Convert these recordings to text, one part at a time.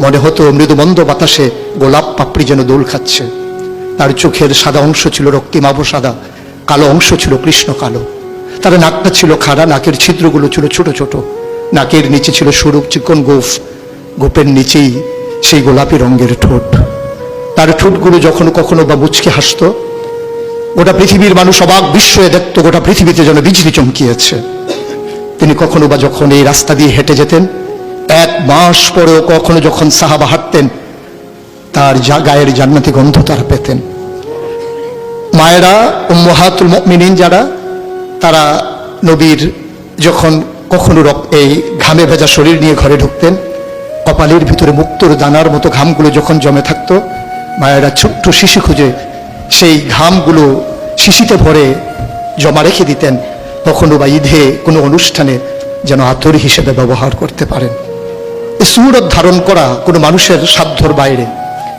মনে হতো মৃদুমন্দ বাতাসে গোলাপ পাপড়ি যেন দোল খাচ্ছে। তার চোখের সাদা অংশ ছিল রক্তিমাভ সাদা, কালো অংশ ছিল কৃষ্ণ কালো। তার নাকটা ছিল খাড়া, নাকের ছিদ্রগুলো ছিল ছোট ছোট। নাকের নিচে ছিল সরু চিকন গোফ, গোপের নিচেই সেই গোলাপি রঙের ঠোঁট। তার ঠোঁটগুলো যখন কখনো বা মুচকে হাসতো, গোটা পৃথিবীর মানুষ অবাক বিস্ময়ে দেখতো গোটা পৃথিবীতে যেন বিজলি চমকিয়েছে। তিনি কখনো বা যখন এই রাস্তা দিয়ে হেঁটে যেতেন এক মাস পরেও কখনো যখন সাহাবা হাঁটতেন, তার যা গায়ের জান্নাতি গন্ধ তারা পেতেন। মায়েরা, উম্মহাতুল মিনিন যারা, তারা নবীর যখন কখনো এই ঘামে ভেজা শরীর নিয়ে ঘরে ঢুকতেন, কপালের ভিতরে মুক্তোর দানার মতো ঘামগুলো যখন জমে থাকতো, মায়েরা ছোট্ট শিশি খুঁজে সেই ঘামগুলো শিশিতে ভরে জমা রেখে দিতেন। কখনো বা ঈদে কোনো অনুষ্ঠানে যেন আতর হিসেবে ব্যবহার করতে পারেন। সুরত ধারণ করা কোনো মানুষের সাধ্যর বাইরে।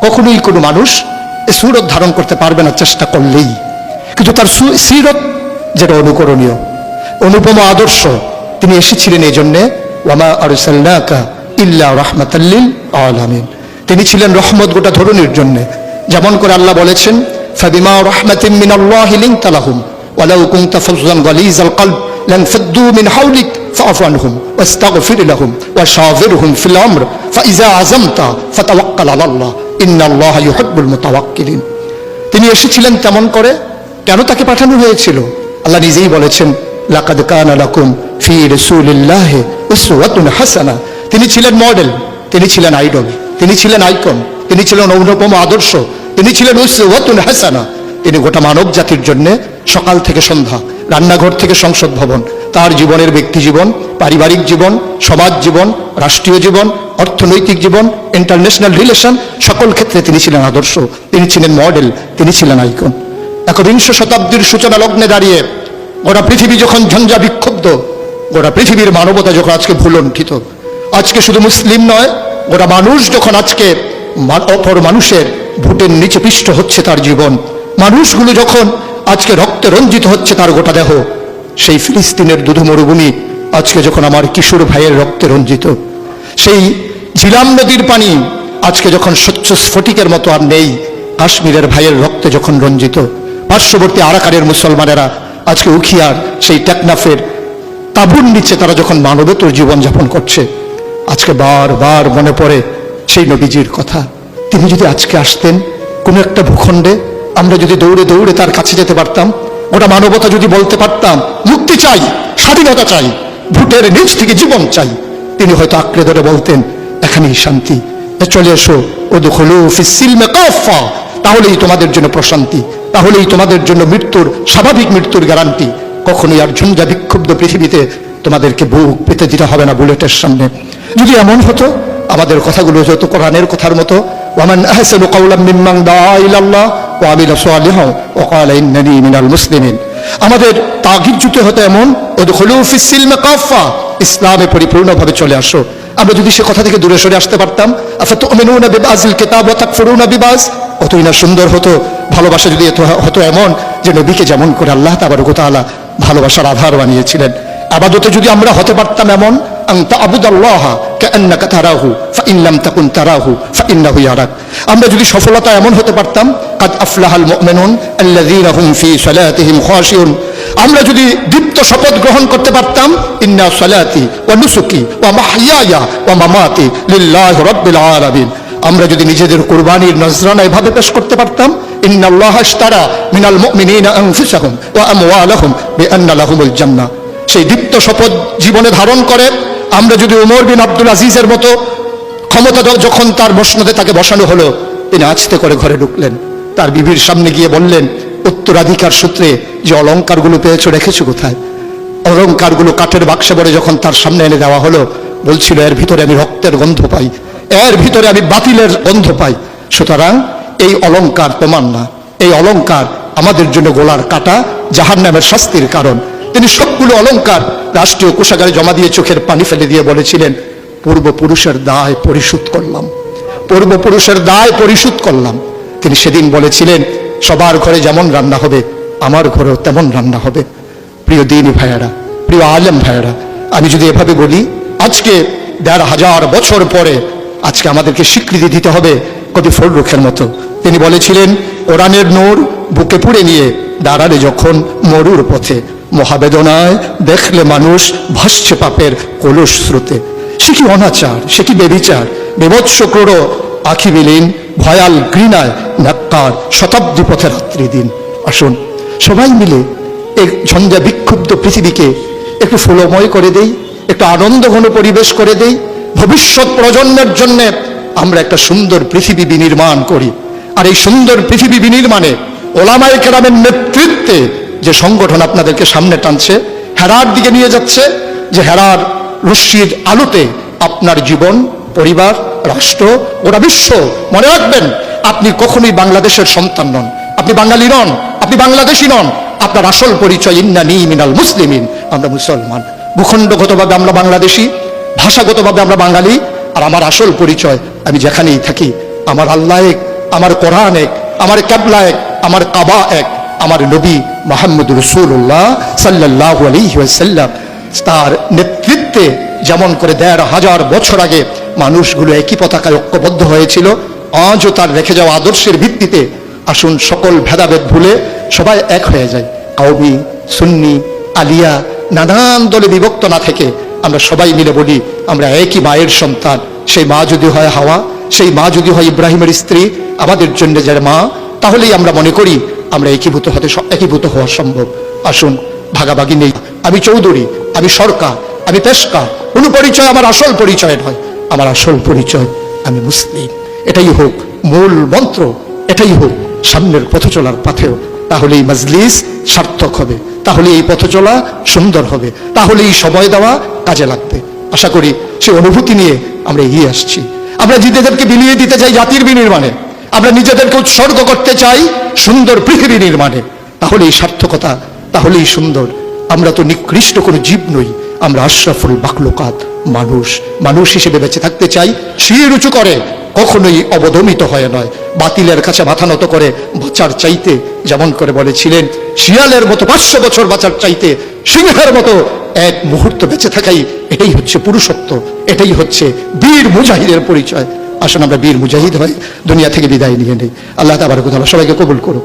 কখনোই কোনো মানুষ এই সুরত ধারণ করতে পারবে না চেষ্টা করলেই। কিন্তু তার সিরত যেটা অনুকরণীয়, অনুপম আদর্শ, তিনি এসেছিলেন এই জন্যে, ওয়ামা ইল্লা আলামিন। তিনি ছিলেন রহমত গোটা ধরনের জন্য। যেমন করে আল্লাহ বলেছেন, ফাবিমা রহমাতিম মিনাল্লাহি লিনতা লাহুম, ওয়ালাউ কুনতা লানফাদ্দু মিন হাওলিক। فاعف عنهم واستغفر لهم وشاورهم في الامر فاذا عزمت فتوكل على الله ان الله يحب المتوكلين তিনি এসেছিলেন তেমন করে কেন তাকে পাঠানো হয়েছিল আল্লাহ নিজেই বলেছেন লাকাদ কানা লাকুম ফি রাসূলিল্লাহি উসওয়াতুন হাসানা তিনি ছিলেন মডেল তিনি ছিলেন আইডল তিনি ছিলেন আইকন তিনি ছিলেন অনুপম আদর্শ তিনি ছিলেন উসওয়াতুন হাসানা তিনি গোটা মানব জাতির জন্য সকাল থেকে সন্ধ্যা, রান্নাঘর থেকে সংসদ ভবন, তার জীবনের ব্যক্তি জীবন, পারিবারিক জীবন, সমাজ জীবন, রাষ্ট্রীয় জীবন, অর্থনৈতিক জীবন ইন্টারন্যাশনাল রিলেশন সকল ক্ষেত্রে তিনি ছিলেন আদর্শ, তিনি ছিলেন মডেল তিনি ছিলেন আইকন একবিংশ শতাব্দীর সূচনা লগ্নে দাঁড়িয়ে গোটা পৃথিবী যখন ঝঞ্ঝা বিক্ষুব্ধ, গোটা পৃথিবীর মানবতা যখন আজকে ভুলণ্ঠিত, আজকে শুধু মুসলিম নয়, গোটা মানুষ যখন আজকে অপর মানুষের ভোটের নিচে পিষ্ট হচ্ছে তার জীবন মানুষগুলো যখন আজকে রক্তে রঞ্জিত হচ্ছে তার গোটা দেহ, সেই ফিলিস্তিনের দুধু মরুভূমি আজকে যখন আমার কিশোর ভাইয়ের রক্তে রঞ্জিত, সেই ঝিলাম নদীর পানি আজকে যখন স্বচ্ছ স্ফটিকের মতো আর নেই, কাশ্মীরের ভাইয়ের রক্তে যখন রঞ্জিত, পার্শ্ববর্তী আরাকারের মুসলমানেরা আজকে উখিয়ার সেই টেকনাফের তাবুর নিচে তারা যখন মানবেতর জীবনযাপন করছে, আজকে বারবার মনে পড়ে সেই নবীজির কথা। তিনি যদি আজকে আসতেন কোনো একটা ভূখণ্ডে আমরা যদি দৌড়ে দৌড়ে তার কাছে যেতে পারতাম, ওটা মানবতা যদি বলতে পারতাম, মুক্তি চাই, স্বাধীনতা চাই ভোটের নিচ থেকে জীবন চাই। তিনি হয়তো আঁকড়ে ধরে বলতেন, এখানেই শান্তি। চলে এসো ও দখলু তাহলেই তোমাদের জন্য প্রশান্তি, তাহলেই তোমাদের জন্য মৃত্যুর, স্বাভাবিক মৃত্যুর গ্যারান্টি। কখনোই আর ঝঞ্ঝা বিক্ষুব্ধ পৃথিবীতে তোমাদেরকে বুক পেতে দিতে হবে না বুলেটের সামনে। যদি এমন হতো, আমাদের কথাগুলো হতো কোরআনের কথার মতো, ওয়ামান আহসানু কাওলাম মিম্মান দাআ ইলাল্লাহ ওয়া আমিলা সালিহান ওয়া ক্বালা ইন্নানি মিনাল মুসলিমিন। আমাদের তাগিদ জুতে হতো এমন ফিস সিলমে কাফা ইসলামে পরিপূর্ণভাবে চলে আসো। আমরা যদি সে কথা থেকে দূরে সরে আসতে পারতাম আচ্ছা তো আফাতুমিনুনা বিবাজিল কিতাব ওয়া তাকফুরুনা বিবাজ, কতই না সুন্দর হতো, ভালোবাসা যদি হতো এমন যে নবীকে যেমন করে আল্লাহ তাবারক ওয়া তাআলা ভালোবাসার আধার বানিয়েছিলেন। আবাদতে যদি আমরা হতে পারতাম এমন আমরা যদি সফলতা এমন হতে পারতাম কাদ আফলাহাল মুমিনুন আল্লাযীনা হুম ফি সালাতিহিম খাশিউন। আমরা যদি দীপ্ত শপথ গ্রহণ করতে পারতাম, ইন্না সালাতি ওয়া নুসুকি ওয়া মাহইয়ায়া ওয়া মামাতি লিল্লাহি রাব্বিল আলামিন। আমরা যদি নিজেদের কুরবানির নজরানা এভাবে পেশ করতে পারতাম, ইন্নাল্লাহ আশতারা মিনাল মুমিনিনা আনফুসাহুম ওয়া আমওয়ালাহুম বিআন্না লাহুমুল জান্নাহ। সেই দীপ্ত শপথ জীবনে ধারণ করে, আমরা যদি উমর বিন আব্দুল আজিজের মতো ক্ষমতা যখন তার মসনদে তাকে বসানো হলো, তিনি আস্তে করে ঘরে ঢুকলেন। তার বিবির সামনে গিয়ে বললেন, উত্তরাধিকার সূত্রে যে অলংকারগুলো পেয়েছ রেখেছো কোথায়? অলংকারগুলো কাঠের বাক্সে ভরে যখন তার সামনে এনে দেওয়া হলো, বলছিল, এর ভিতরে আমি রক্তের গন্ধ পাই, এর ভিতরে আমি বাতিলের গন্ধ পাই। সুতরাং এই অলংকার তোমার না। এই অলংকার আমাদের জন্য গোলার কাটা জাহান নামের শাস্তির কারণ। তিনি সবগুলো অলংকার রাষ্ট্রীয় কোষাগারে জমা দিয়ে চোখের পানি ফেলে দিয়ে বলেছিলেন, পূর্বপুরুষের দায় পরিশোধ করলাম। পূর্বপুরুষের দায় পরিশোধ করলাম। তিনি সেদিন বলেছিলেন, সবার ঘরে যেমন রান্না হবে, আমার ঘরেও তেমন রান্না হবে। প্রিয় দিনী ভাইয়ারা, প্রিয় আলেম ভাইয়ারা, আমি যদি এভাবে বলি, আজকে দেড় হাজার বছর পরে আজকে আমাদেরকে স্বীকৃতি দিতে হবে কবি ফররুখের মতো। তিনি বলেছিলেন, কোরআনের নূর বুকে পুড়ে নিয়ে দাঁড়ালে যখন মরুর পথে, মহাবেদনায় দেখলে মানুষ ভাসছে পাপের কলস স্রোতে সে কি অনাচার, সে কি বেবিচার বিভৎস ক্রোড় আখি বিলীন ভয়াল ঘৃণায় নাক্কার শতাব্দী পথে রাত্রি দিন। আসুন, সবাই মিলে এই ঝঞ্ঝা বিক্ষুব্ধ পৃথিবীকে একটু ফুলময় করে দেই, একটু আনন্দ ঘন পরিবেশ করে দেই। ভবিষ্যৎ প্রজন্মের জন্য আমরা একটা সুন্দর পৃথিবী বিনির্মাণ করি। আর এই সুন্দর পৃথিবী বিনির্মাণে ওলামাই কেরামের নেতৃত্বে যে সংগঠন আপনাদেরকে সামনে টানছে, হেরার দিকে নিয়ে যাচ্ছে, যে হেরার রশ্মির আলোতে আপনার জীবন, পরিবার রাষ্ট্র ওরা বিশ্ব মনে রাখবেন, আপনি কখনোই বাংলাদেশের সন্তান নন। আপনি বাঙালি নন, আপনি বাংলাদেশি নন। আপনার আসল পরিচয় ইন্নানি মিনাল মুসলিমিন আমরা মুসলমান। ভূখণ্ডগতভাবে আমরা বাংলাদেশি, ভাষাগতভাবে আমরা বাঙালি, আর আমার আসল পরিচয় আমি যেখানেই থাকি, আমার আল্লাহ এক, আমার কোরআন এক, আমার ক্যাবলা এক, আমার কাবা এক, আমার নবী মোহাম্মদ রসুল্লাহ সাল্লাহ আলহিহাল্লাম তার নেতৃত্বে যেমন করে দেড় হাজার বছর আগে মানুষগুলো একই পতাকায় ঐক্যবদ্ধ হয়েছিল। আজও তার রেখে যাওয়া আদর্শের ভিত্তিতে আসুন সকল ভেদাভেদ ভুলে সবাই এক হয়ে যায় কাউমি, সুন্নি, আলিয়া, নানান দলে বিভক্ত না থেকে আমরা সবাই মিলে বলি, আমরা একই মায়ের সন্তান। সেই মা যদি হয় হাওয়া, সেই মা যদি হয় ইব্রাহিমের স্ত্রী, আমাদের জন্য যার মা, তাহলেই আমরা মনে করি আমরা একীভূত হতে একীভূত হওয়া সম্ভব। আসুন, ভাগাভাগি নেই। আমি চৌধুরী, আমি সরকার, আমি পেশকা কোনো পরিচয় আমার আসল পরিচয় নয়। আমার আসল পরিচয়, আমি মুসলিম। এটাই হোক মূল মন্ত্র, এটাই হোক সামনের পথ চলার পাথেও তাহলে এই মজলিস সার্থক হবে তাহলে এই পথ চলা সুন্দর হবে তাহলে এই সময় দেওয়া কাজে লাগবে। আশা করি সে অনুভূতি নিয়ে আমরা এগিয়ে আসছি। আমরা নিজেদেরকে বিলিয়ে দিতে চাই জাতির বিনির্মাণে। আমরা নিজেদেরকে উৎসর্গ করতে চাই সুন্দর পৃথিবী নির্মাণে। তাহলে এই সার্থকতা, তাহলেই সুন্দর। আমরা তো নিকৃষ্ট কোনো জীব নই। আমরা আশরাফুল বাকলোকাত মানুষ মানুষ হিসেবে বেঁচে থাকতে চাই। শির উঁচু করে, কখনোই অবদমিত হয় নয়। বাতিলের কাছে মাথা নত করে বাঁচার চাইতে যেমন করে বলেছিলেন, শিয়ালের মতো পাঁচশো বছর বাঁচার চাইতে সিংহের মতো এক মুহূর্ত বেঁচে থাকাই এটাই হচ্ছে পুরুষত্ব, এটাই হচ্ছে বীর মুজাহিদের পরিচয়। আসুন আমরা বীর মুজাহিদ হয়ে দুনিয়া থেকে বিদায় নিয়ে নেই। আল্লাহ তাবার সবাইকে কবুল করুক।